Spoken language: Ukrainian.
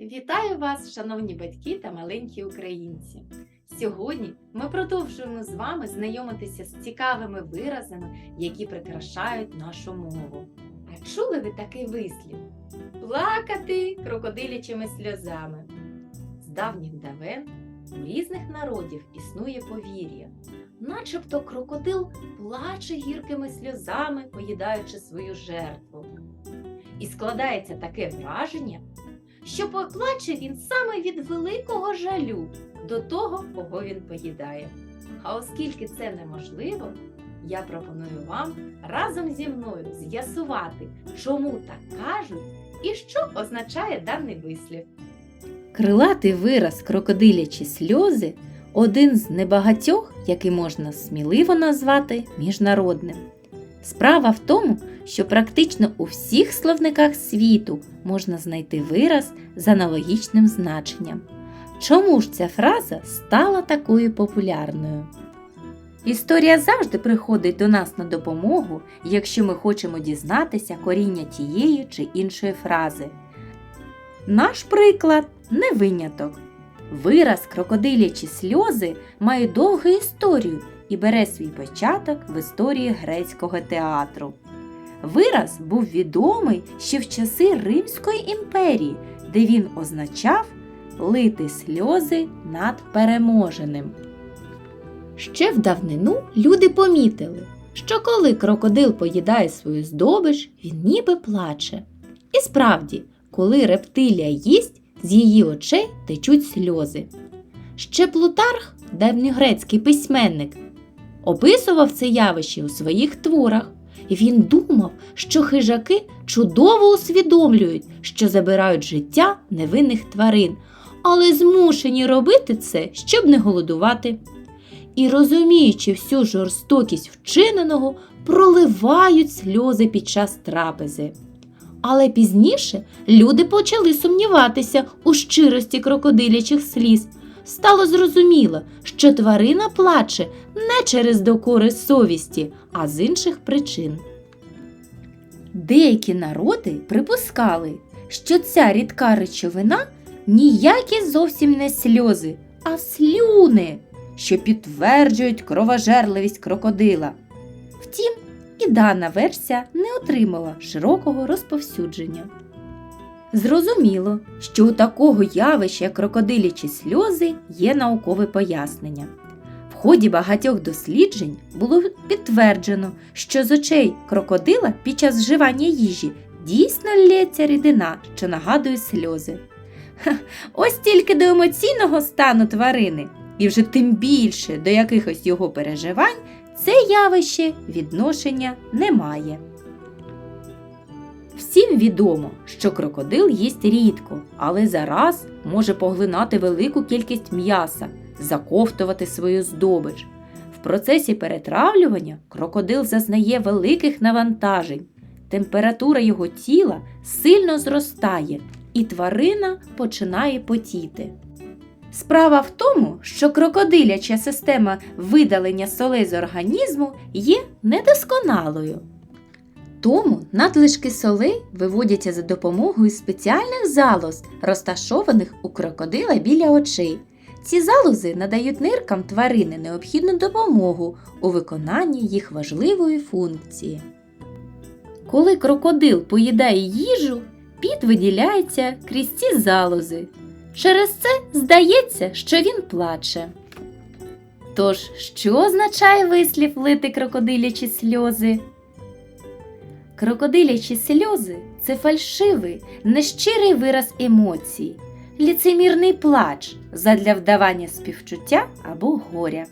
Вітаю вас, шановні батьки та маленькі українці! Сьогодні ми продовжуємо з вами знайомитися з цікавими виразами, які прикрашають нашу мову. А чули ви такий вислів? Плакати крокодилячими сльозами. З давніх давен у різних народів існує повір'я, начебто крокодил плаче гіркими сльозами, поїдаючи свою жертву. І складається таке враження, що поплаче він саме від великого жалю до того, кого він поїдає. А оскільки це неможливо, я пропоную вам разом зі мною з'ясувати, чому так кажуть і що означає даний вислів. Крилатий вираз крокодилячі сльози один з небагатьох, який можна сміливо назвати міжнародним. Справа в тому, що практично у всіх словниках світу можна знайти вираз з аналогічним значенням. Чому ж ця фраза стала такою популярною? Історія завжди приходить до нас на допомогу, якщо ми хочемо дізнатися коріння тієї чи іншої фрази. Наш приклад не виняток. Вираз крокодилячі сльози має довгу історію і бере свій початок в історії грецького театру. Вираз був відомий ще в часи Римської імперії, де він означав лити сльози над переможеним. Ще в давнину люди помітили, що коли крокодил поїдає свою здобич, він ніби плаче. І справді, коли рептилія їсть, з її очей течуть сльози. Ще Плутарх, давньогрецький письменник, описував це явище у своїх творах. Він думав, що хижаки чудово усвідомлюють, що забирають життя невинних тварин, але змушені робити це, щоб не голодувати. І розуміючи всю жорстокість вчиненого, проливають сльози під час трапези. Але пізніше люди почали сумніватися у щирості крокодилячих сліз. Стало зрозуміло, що тварина плаче не через докори совісті, а з інших причин. Деякі народи припускали, що ця рідка речовина ніякі зовсім не сльози, а слюни, що підтверджують кровожерливість крокодила. Втім, дана версія не отримала широкого розповсюдження. Зрозуміло, що у такого явища, як крокодилячі сльози, є наукове пояснення. В ході багатьох досліджень було підтверджено, що з очей крокодила під час вживання їжі дійсно лється рідина, що нагадує сльози. Ха, ось тільки до емоційного стану тварини, і вже тим більше до якихось його переживань це явище відношення не має. Всім відомо, що крокодил їсть рідко, але зараз може поглинати велику кількість м'яса, заковтувати свою здобич. В процесі перетравлювання крокодил зазнає великих навантажень. Температура його тіла сильно зростає, і тварина починає потіти. Справа в тому, що крокодиляча система видалення солей з організму є недосконалою. Тому надлишки солей виводяться за допомогою спеціальних залоз, розташованих у крокодила біля очей. Ці залози надають ниркам тварини необхідну допомогу у виконанні їх важливої функції. Коли крокодил поїдає їжу, піт виділяється крізь ці залози. Через це здається, що він плаче. Тож, що означає вислів лити крокодилячі сльози? Крокодилячі сльози це фальшивий, нещирий вираз емоцій, ліцемірний плач задля вдавання співчуття або горя.